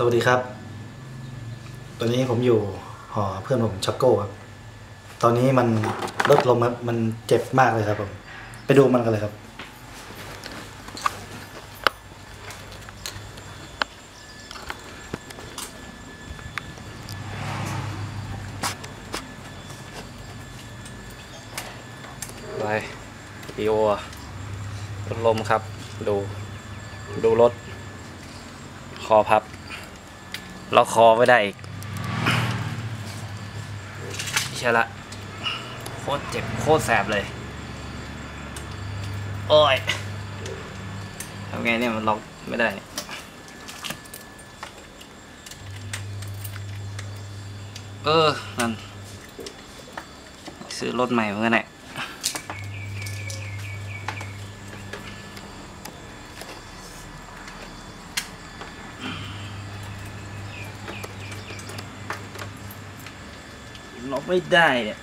สวัสดีครับ ตอนนี้ผมอยู่หอเพื่อนผมช็อกโก้ครับ ตอนนี้มันลดลมครับ มันเจ็บมากเลยครับผม ไปดูมันกันเลยครับ ไปดีโอรถลมครับ ดู ดูรถ คอพับ ล็อกคอไม่ได้อีกใช่ละโคตรเจ็บโคตรแสบเลย โอ้ยทำไงเนี่ยมันล็อกไม่ได้เนี่ยเออ นั่น ซื้อรถใหม่เหมือนกันแหละ ล็อกไม่ได้เนี่ย